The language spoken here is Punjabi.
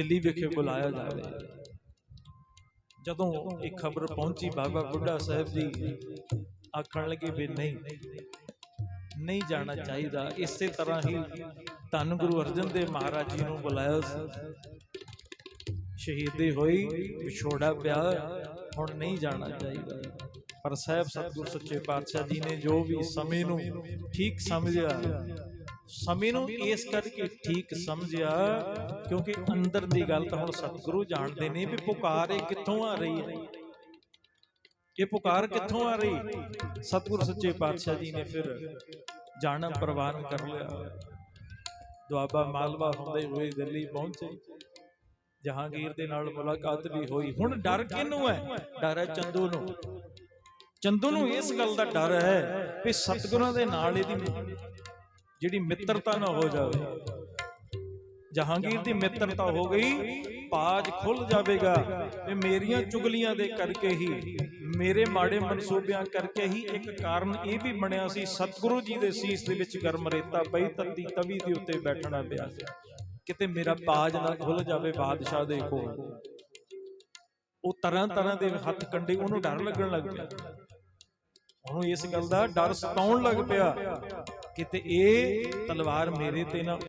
ਦਿੱਲੀ ਵਿਖੇ ਬੁਲਾਇਆ ਜਾ ਰਿਹਾ ਹੈ। ਜਦੋਂ ਇਹ ਖਬਰ ਪਹੁੰਚੀ ਬਾਬਾ ਬੁੱਢਾ ਸਾਹਿਬ ਜੀ ਆਖਣ ਲੱਗੇ ਵੀ ਨਹੀਂ ਨਹੀਂ। ਜਾਣਾ ਚਾਹੀਦਾ। ਇਸੇ ਤਰ੍ਹਾਂ ਹੀ ਧੰਨ ਗੁਰੂ ਅਰਜਨ ਦੇਵ ਮਹਾਰਾਜ ਜੀ ਨੂੰ ਬੁਲਾਇਆ ਸੀ। ਸ਼ਹੀਦੀ ਹੋਈ ਵਿਛੋੜਾ ਪਿਆ ਹੁਣ ਨਹੀਂ ਜਾਣਾ ਚਾਹੀਦਾ। ਪਰ ਸਾਹਿਬ ਸਤਿਗੁਰ ਸੱਚੇ ਪਾਤਸ਼ਾਹ ਜੀ ਨੇ ਜੋ ਵੀ ਸਮੇਂ ਨੂੰ ਠੀਕ ਸਮਝਿਆ ਸਮੇਂ ਨੂੰ ਇਸ ਕਰਕੇ ਠੀਕ ਸਮਝਿਆ, ਕਿਉਂਕਿ ਅੰਦਰ ਦੀ ਗੱਲ ਤਾਂ ਹੁਣ ਸਤਿਗੁਰੂ ਜਾਣਦੇ ਨੇ ਵੀ ਪੁਕਾਰ ਇਹ ਕਿੱਥੋਂ ਆ ਰਹੀ ਹੈ। ਇਹ ਪੁਕਾਰ ਕਿੱਥੋਂ ਆ ਰਹੀ? ਸਤਿਗੁਰ ਸੱਚੇ ਪਾਤਸ਼ਾਹ ਜੀ ਨੇ ਫਿਰ ਜਾਣਾ ਪ੍ਰਵਾਨ ਕਰ ਲਿਆ। ਦੁਆਬਾ ਮਾਲਵਾ ਹੁੰਦੇ ਹੋਏ ਦਿੱਲੀ ਪਹੁੰਚੇ। ਜਹਾਂਗੀਰ ਦੇ ਨਾਲ ਮੁਲਾਕਾਤ ਵੀ ਹੋਈ। ਹੁਣ ਡਰ ਕਿਹਨੂੰ ਹੈ? ਡਰ ਹੈ ਚੰਦੂ ਨੂੰ। ਚੰਦੂ ਨੂੰ ਇਸ ਗੱਲ ਦਾ ਡਰ ਹੈ ਕਿ ਸਤਿਗੁਰਾਂ ਦੇ ਨਾਲ ਇਹਦੀ ਜਿਹੜੀ ਮਿੱਤਰਤਾ ਨਾ ਹੋ ਜਾਵੇ। ਜਹਾਂਗੀਰ ਦੀ ਮਿੱਤਰਤਾ ਹੋ ਗਈ ਪਾਜ ਖੁੱਲ ਜਾਵੇਗਾ। ਇਹ ਮੇਰੀਆਂ ਚੁਗਲੀਆਂ ਦੇ ਕਰਕੇ ਹੀ ਮੇਰੇ ਮਾੜੇ ਮਨਸੂਬਿਆਂ ਕਰਕੇ ਹੀ ਇੱਕ ਕਾਰਨ ਇਹ ਵੀ ਬਣਿਆ ਸੀ ਸਤਿਗੁਰੂ ਜੀ ਦੇ ਸੀਸ ਦੇ ਵਿੱਚ ਗਰਮ ਰੇਤਾ ਪਈ ਤੱਤੀ ਤਵੀ ਦੇ ਉੱਤੇ ਬੈਠਣਾ ਪਿਆ ਕਿਤੇ ਮੇਰਾ ਪਾਜ ਨਾ ਖੁੱਲ ਜਾਵੇ ਬਾਦਸ਼ਾਹ ਦੇ ਕੋਲ। ਉਹ ਤਰ੍ਹਾਂ ਤਰ੍ਹਾਂ ਦੇ ਹੱਥ ਕੰਡੇ ਉਹਨੂੰ ਡਰ ਲੱਗਣ ਲੱਗ ਪਿਆ। ਉਹਨੂੰ ਇਸ ਗੱਲ ਦਾ ਡਰ ਸਤਾਉਣ ਲੱਗ ਪਿਆ। ਕਿਤੇ ਇਹ ਤਲਵਾਰ ਮੇਰੇ ਤੇ ਨਾ